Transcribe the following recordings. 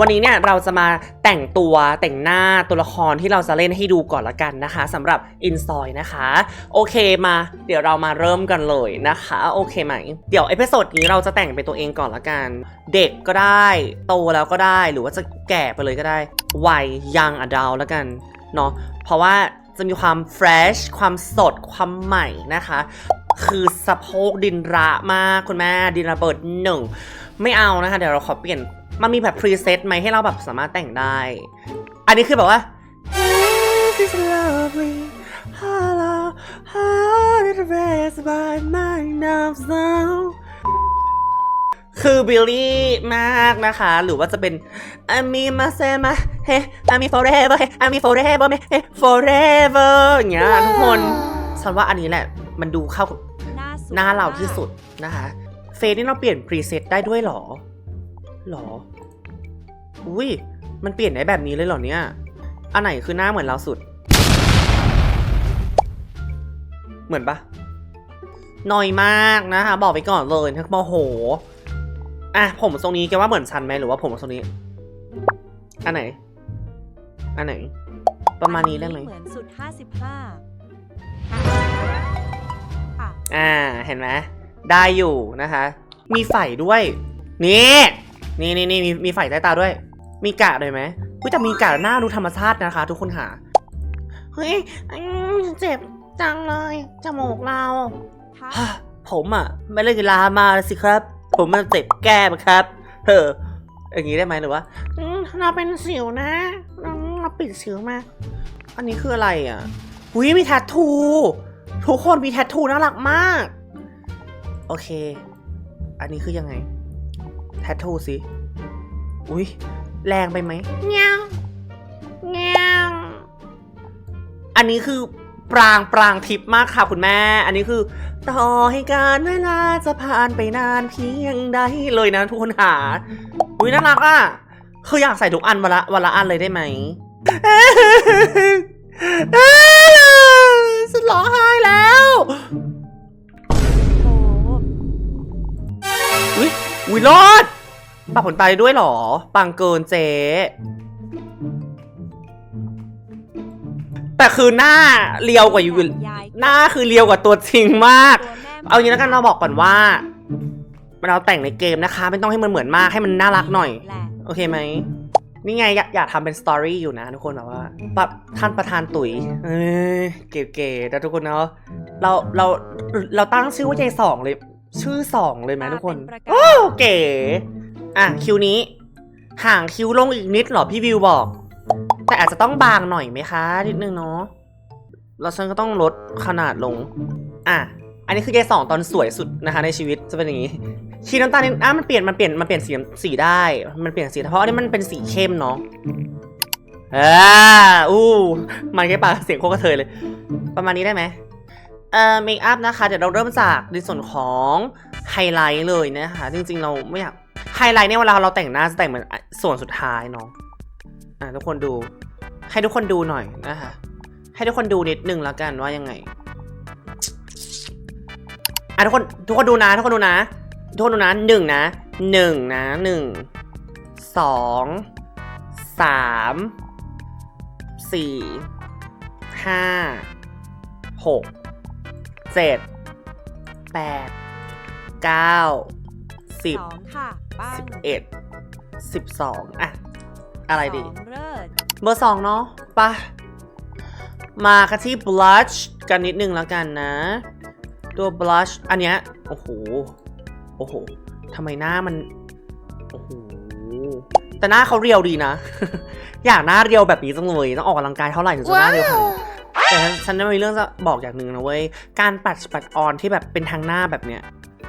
วันนี้เนี่ยเราจะมาแต่งตัวแต่งหน้าตัวละครที่เราจะเล่นให้ดูก่อนละกันนะคะสำหรับอินซอยนะคะ โอเคมา เดี๋ยวเรามาเริ่มกันเลยนะคะ โอเคไหม เดี๋ยวเอพิโซดนี้เราจะแต่งเป็นตัวเองก่อนละกัน เด็กก็ได้ โตแล้วก็ได้หรือว่าจะแก่ไปเลยก็ได้วัยยังอดัลแล้วกันเนาะเพราะว่าจะมีความเฟรชความสด ความใหม่นะคะ คือสะโพกดินระมากคุณแม่ดินระเบิดหนึ่ง ไม่เอานะคะ เดี๋ยวเราขอเปลี่ยน มันมีแบบพรีเซตไหมให้เราแบบสามารถแต่งได้ อันนี้คือแบบว่า This is lovely Hello How did the rest by my nerves now คือบิลลี่มากนะคะ หรือว่าจะเป็น I mean my say my hey I mean forever hey I mean forever hey forever อย่างเงี้ยทุกคนฉันว่าอันนี้แหละ มันดูเข้ากับหน้าสวยหน้าเราที่มกสุดนะคะ เฟซนี่เราเปลี่ยนพรีเซตได้ด้วยเหรอ หรอ อุ้ย มันเปลี่ยนได้แบบนี้เลยเหรอเนี่ย อันไหนคือหน้าเหมือนเราสุด เหมือนปะน้อยมากนะคะ บอกไปก่อนเลยทั้งโมโห อะ ผมทรงนี้แกว่าเหมือนฉันไหมหรือว่าผมทรงนี้ อันไหน อันไหน ประมาณนี้ได้ไหมเหมือนสุด55ค่ะอ่า เห็นไหมได้อยู่นะคะ มีไฝด้วย นี่ นี่นี่นี่มีมีไฝใต้ตาด้วย มีกะด้วยไหมอุ้ยแต่มีกะหน้าดูธรรมชาตินะคะ ทุกคนค่ะ เฮ้ยอืมเจ็บจังเลยจมูกเราค่ะฮ่าผมอะ ไม่เล่นกีฬามาสิครับ ผมมันเจ็บแก้มครับเฮ้ออย่างนี้ได้ไหมหรือว่าอืมเราเป็นสิวนะอืมเราปิดสิวมา อันนี้คืออะไรอะหุยมีแทททูทุกคนมีแทททูน่ารักมาก โอเค อันนี้คือยังไงแทททูสิ อุ้ยแรงไปไหมเงี้ยวเงี้ยวอันนี้คือปรางปรางทิพย์มากค่ะคุณแม่ อันนี้คือ ต่อให้การเวลาจะผ่านไปนานเพียงใดเลยนะทุกคนหา อุ้ยน่ารักอะคืออยากใส่ทุกอันวันละวันละอันเลยได้ไหมฉันร้องไห้แล้วโอ้อุ้ยอุ้ยรอด ปรับผลตายด้วยเหรอ ปังเกินเจ๊แต่คือหน้าเรียวกว่าอยู่แบบยายหน้าคือเรียวกว่าตัวจริงมากตัวแม่เอางี้แล้วกันเราบอกก่อนว่าเราแต่งในเกมนะคะ ไม่ต้องให้มันเหมือนมากให้มันน่ารักหน่อยแหละโอเคไหมนี่ไงอยากอยากทำเป็นสตอรี่อยู่นะทุกคนแบบว่าปรับท่านประธานตุ๋ยเออเก๋ๆนะทุกคนเนาะเราเราเราตั้งชื่อว่ายายสองเลย ชื่อสองเลยไหมทุกคนเป็นประกาศโอ้เก๋ อะคิวนี้ห่างคิ้วลงอีกนิดเหรอพี่วิวบอก แต่อาจจะต้องบางหน่อยไหมคะนิดนึงเนาะแล้วฉันก็ต้องลดขนาดลง อะ อันนี้คือยายสองตอนสวยสุดนะคะในชีวิตจะเป็นอย่างนี้ชีน้ำตาลนี่อะมันเปลี่ยนมันเปลี่ยนมันเปลี่ยนสีสีได้ มันเปลี่ยนสีเพราะอันนี้มันเป็นสีเข้มเนาะอ่าอู้มันแค่ปากเสียงโคกระเทยเลย ประมาณนี้ได้ไหมเอ่อเมคอัพนะคะ เดี๋ยวเราเริ่มจากในส่วนของไฮไลท์เลยนะคะ จริงๆเราไม่อยาก ไฮไลท์เนี่ยเวลาเราแต่งหน้าจะแต่งเหมือนส่วนสุดท้ายเนาะอะทุกคนดู ให้ทุกคนดูหน่อยนะคะให้ทุกคนดูนิดนึงแล้วกันว่ายังไงอะทุกคนทุกคนดูนะทุกคนดูนะทุกคนดูนะหนึ่งนะหนึ่งนะหนึ่งสองสามสี่ห้าหกเจ็ดแปดเก้าสิบสองค่ะ ปังสิบเอ็ดสิบสองอะอะไรดีสองเลิศเบอร์สองเนาะไปะมากันที่ blush กันนิดนึงแล้วกันนะ ตัว blush อันเนี้ย โอ้โห โอ้โหทำไมหน้ามัน โอ้โห แต่หน้าเขาเรียวดีนะ อยากหน้าเรียวแบบนี้จังเลยต้องออกกำลังกายเท่าไหร่ถึงจะหน้าเรียวขนาดนี้แต่ฉันฉันจะมีเรื่องจะบอกอย่างหนึ่งนะเว้ย การปัดปัดออนที่แบบเป็นทางหน้าแบบเนี้ย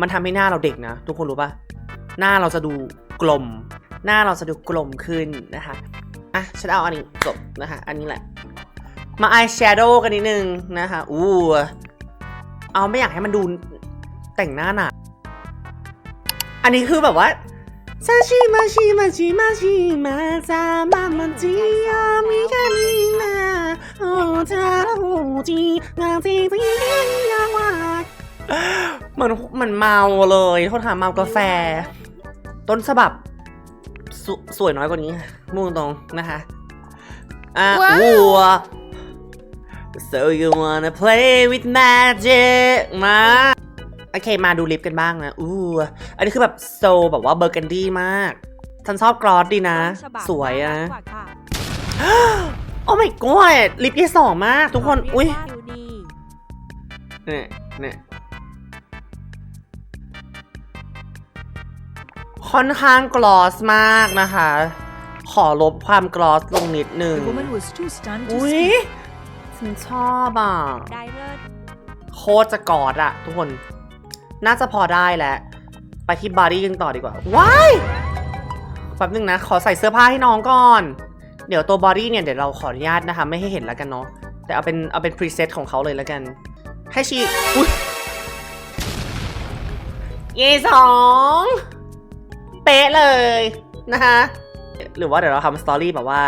มันทำให้หน้าเราเด็กนะ ทุกคนรู้ปะ หน้าเราจะดูกลม หน้าเราจะดูกลมขึ้นนะคะอะฉันเอาอันนี้จบนะคะ อันนี้แหละ มาอายแชโดว์กันนิดนึงนะคะ อู้เอาไม่อยากให้มันดูแต่งหน้าหนาอันนี้คือแบบว่าซาชิมาชิมาชิมาชิมาซามามันจิยามิกามินาโอจาโอจิงาจิจิยาวา มันมันเมาเลยโทษถามเมากาแฟ ต้นฉบับสสวยน้อยกว่านี้มุ่งตรงๆนะคะอะว้าววัว so you wanna play with magic มาโอเคมาดูลิปกันบ้างนะอู้อันนี้คือแบบโซแบบว่าเบอร์กันดี้มาก ฉันชอบกรอสดีนะต้นฉบับสวยอะน่ารักกว่าค่ะโอ้ my god ลิปยี่สองมาก ทุกคนขเรีอุ้ยว่าดูดีเนี่ยเนี่ย ค่อนข้างกลอสมากนะคะ ขอลบความกลอสลงนิดนึง The woman was too stunned to อุ้ย speak. ฉันชอบอะได้เลิศโคตรจะกอดอะทุกคน น่าจะพอได้แล้วไปที่บอดี้กันต่อดีกว่า ว้ายแป๊บนึงนะ ขอใส่เสื้อผ้าให้น้องก่อน เดี๋ยวตัวบอดี้เนี่ย เดี๋ยวเราขออนุญาตนะคะ ไม่ให้เห็นแล้วกันเนาะ แต่เอาเป็นเอาเป็นพรีเซตของเขาเลยแล้วกัน ให้ชีอุ๊ยเยสองเป๊ะเลยนะคะหรือว่าเดี๋ยวเราทำสตอรี่แบบว่า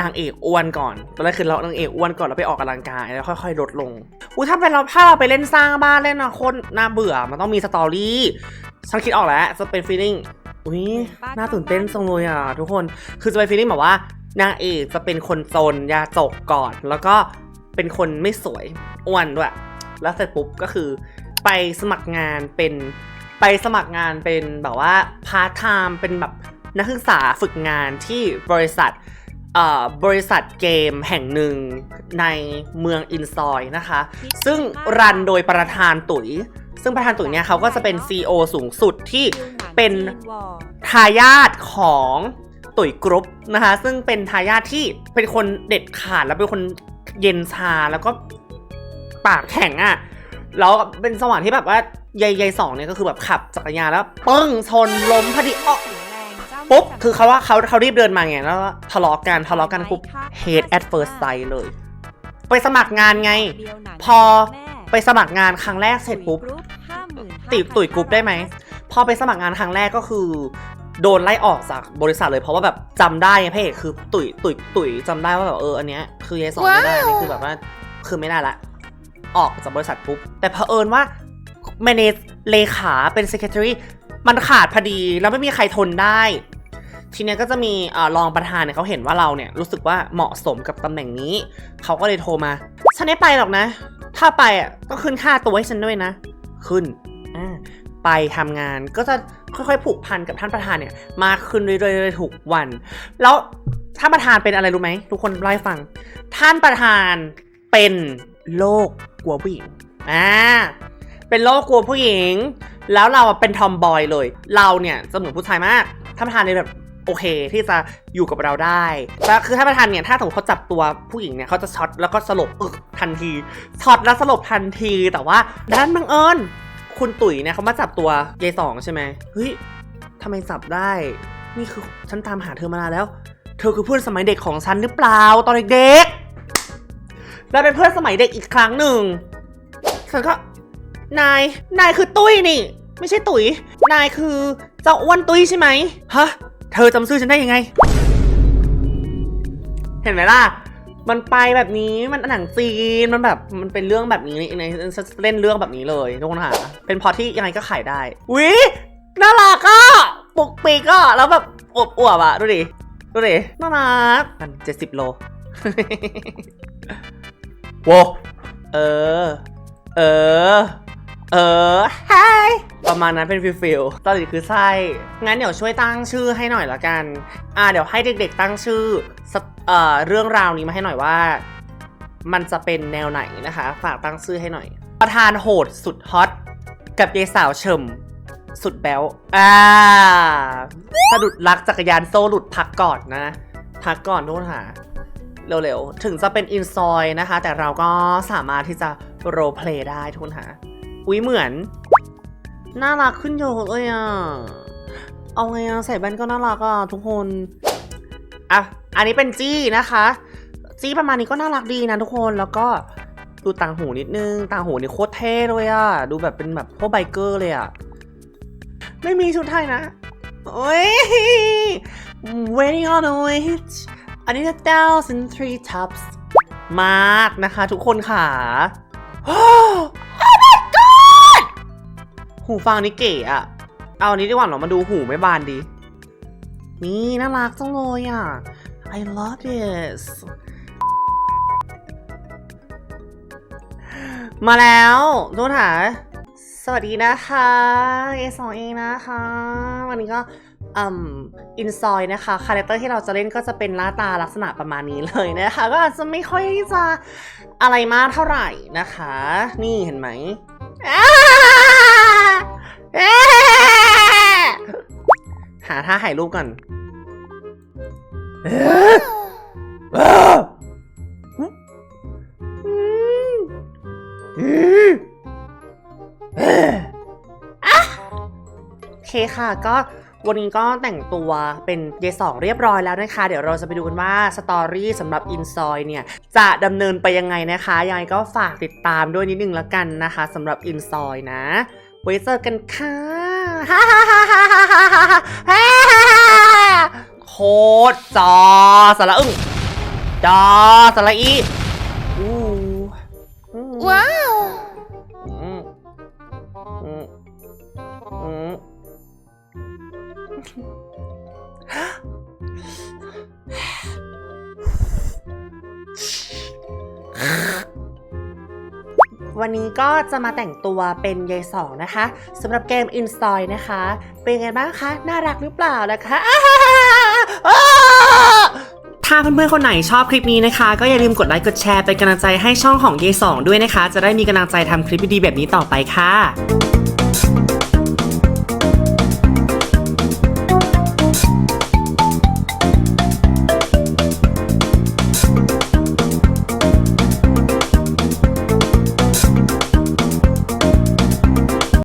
นางเอกอ้วนก่อนตอนแรกคือเรานางเอกอ้วนก่อนแล้วไปออกกำลังกายแล้วค่อยๆลดลงอุ้ถ้าเป็นเราถ้าเราไปเล่นสร้างบ้านเล่นนะคตรน่าเบื่อมันต้องมีสตอรี่ฉันคิดออกแล้วจะเป็นฟีลลิ่งอุ้ยน่าตื่นเต้นจังเลยอะทุกคนคือจะเป็นฟีลลิ่งแบบว่านางเอกจะเป็นคนโซนยาจกก่อน แล้วก็เป็นคนไม่สวยอ้วนด้วย แล้วเสร็จปุ๊บก็คือไปสมัครงานเป็น ไปสมัครงานเป็นแบบว่าพาร์ทไทม์เป็นแบบนักศึกษาฝึกงานที่บริษัทเอ่อบริษัทเกมแห่งหนึ่งในเมืองอินซอยนะคะ ซึ่งรันโดยประธานตุ๋ย ซึ่งประธานตุ๋ยเนี่ยเขาก็จะเป็น CEO สูงสุดที่เป็นทายาทของตุ๋ยกรุ๊ปนะคะ ซึ่งเป็นทายาทที่เป็นคนเด็ดขาดแล้วเป็นคนเย็นชาแล้วก็ปากแข็งอะ่ะ แล้วเป็นสว่างที่แบบว่ายายยายสองเนี่ยก็คือแบบขับจักรยานแล้วปึ้งชนล้มพอดีอ้อเสียแรงเจ้าปุ๊บไม่จำคือเขาว่าเขาเขารีบเดินมาไงแล้วทะเลาะกันทะเลาะกันปุ๊บ hate at first sight เลย ไปสมัครงานไงเดียวหนังพอแม่ไปสมัครงานครั้งแรกเสร็จปุ๊บติดตุ๋ยกรุ๊ปได้ไหมพอไปสมัครงานครั้งแรกก็คือ โดนไล่ออกจากบริษัทเลยเพราะว่าแบบจำได้ไงพระเอกคือตุ๋ยตุ๋ยตุ๋ยจำได้ว่าแบบเอออันเนี้ยคือยายสอนไม่ได้อันนี้คือแบบว่าคือไม่ได้ละ ออกจากบริษัทปุ๊บ แต่เผอิญว่า manage เลขาเป็น secretary มันขาดพอดีแล้วไม่มีใครทนได้ ทีเนี้ยก็จะมีอรองประธานเนี่ยเขาเห็นว่าเราเนี่ยรู้สึกว่าเหมาะสมกับตำแหน่งนี้ เขาก็เลยโทรมา ฉันไม่ไปหรอกนะ ถ้าไปอะก็ขึ้นค่าตัวให้ฉันด้วยนะ ขึ้นอ่าไปทำงานก็จะค่อยๆผูกพันกับท่านประธานเนี่ยมากขึ้นเรื่อยๆทุกวัน แล้วท่านประธานเป็นอะไรรู้ไหมทุกคนเล่าให้ฟัง ท่านประธานเป็นโรคกลัวผู้หญิงอ่าเป็นโรคกลัวผู้หญิง แล้วเราเป็นทอมบอยเลย เราเนี่ยจะเหมือนผู้ชายมากท่านประธานเลยแบบโอเคที่จะอยู่กับเราได้แล้วคือท่านประธานเนี่ยถ้าสมมติเขาจับตัวผู้หญิงเนี่ยเขาจะช็อตแล้วก็สลบอึกทันทีช็อตแล้วสลบทันทีแต่ว่าด้านบังเอิญคุณตุ๋ยเนี่ยเขามาจับตัวยายสองใช่ไหมเฮ้ยทำไมจับได้ นี่คือฉันตามหาเธอมานานแล้ว เธอคือเพื่อนสมัยเด็กของฉันหรือเปล่าตอนเด็กๆ และเป็นเพื่อนสมัยเด็กอีกครั้งหนึ่งฉันก็ นาย นายคือตุ้ยนี่ ไม่ใช่ตุ๋ย นายคือเจ้าอ้วนตุ้ยใช่ไหมฮะ เธอจำชื่อฉันได้ยังไง เห็นไหมล่ะ มันไปแบบนี้ มันหนังจีน มันแบบ มันเป็นเรื่องแบบนี้ในเล่นเรื่องแบบนี้เลยทุกคนค่ะ เป็นพอที่ยังไงก็ขายได้วิน่ารักอะปุกปิกอะแล้วแบบอวบอวบอะ ดูดิ ดูดิ น่ารักมันเจ็ดสิบโล โวเออ เออ เออฮประมาณนั้นเป็นฟิลฟิลตอนนี้คือไส้ งั้นเดี๋ยวช่วยตั้งชื่อให้หน่อยละกัน อ่า เดี๋ยวให้เด็กๆตั้งชื่อเอ่อเรื่องราวนี้มาให้หน่อยว่า มันจะเป็นแนวไหนนะคะ ฝากตั้งชื่อให้หน่อย ประธานโหดสุดฮอตกับยายสาวเฉิมสุดแบ๊วอ่าสะดุดรักจักรยานโซ่หลุดพักก่อนนะ พักก่อนทุกคนค่ะ เร็วๆ ถึงจะเป็นอินซอยนะคะ แต่เราก็สามารถที่จะโรเพลย์ได้ทุกคนค่ะอุ้ยเหมือน น่ารักขึ้นเยอะเลยอะ เอาไงอะใส่แว่นก็น่ารักอะทุกคน อะ อันนี้เป็นจี้นะคะ จี้ประมาณนี้ก็น่ารักดีนะทุกคนแล้วก็ดูต่างหูนิดนึง ต่างหูนี่โคตรเท่เลยอะ ดูแบบเป็นแบบพวกไบเกอร์เลยอะ ไม่มีชุดไทยนะ โอ้ย waiting on a wait อันนี้จะ thousand Tree tops มากนะคะทุกคนค่ะ oh my god หูฟังนี่เก๋อะเอาอันนี้ดีกว่าเหรอมาดูหูไม่บานดี นี่น่ารักจังเลยอะ I love this มาแล้วทุกท่านสวัสดีนะคะเอสองเองนะคะ วันนี้ก็ อินซอยนะคะคาแรคเตอร์ที่เราจะเล่นก็จะเป็นหน้าตาลักษณะประมาณนี้เลยนะคะ ก็อาจจะไม่ค่อยจะอะไรมากเท่าไหร่นะคะ นี่เห็นไหมหาท่าถ่ายรูปก่อนเอ๊ะเอ๊ะอืมอืมเอ๊ะอะโอเคค่ะก็ วันนี้ก็แต่งตัวเป็นเยสองเรียบร้อยแล้วนะคะ เดี๋ยวเราจะไปดูกันว่าสตอรี่สำหรับอินซอยเนี่ยจะดำเนินไปยังไงนะคะยังไงก็ฝากติดตามด้วยนิดนึงละกันนะคะสำหรับอินซอยนะ ไว้เจอกันค่ะโคตรจอสระอึ้งจอสระอีอู้ว้าว วันนี้ก็จะมาแต่งตัวเป็นยายสองนะคะสำหรับเกม i n s t o y นะคะ เป็นไงบ้างคะ น่ารักหรือเปล่านะคะถ้าเพื่อนๆ คนไหนชอบคลิปนี้นะคะ ก็อย่าลืมกดไลค์กดแชร์เป็นกำลังใจให้ช่องของเยสองด้วยนะคะ จะได้มีกำลังใจทำคลิปดีๆแบบนี้ต่อไปค่ะ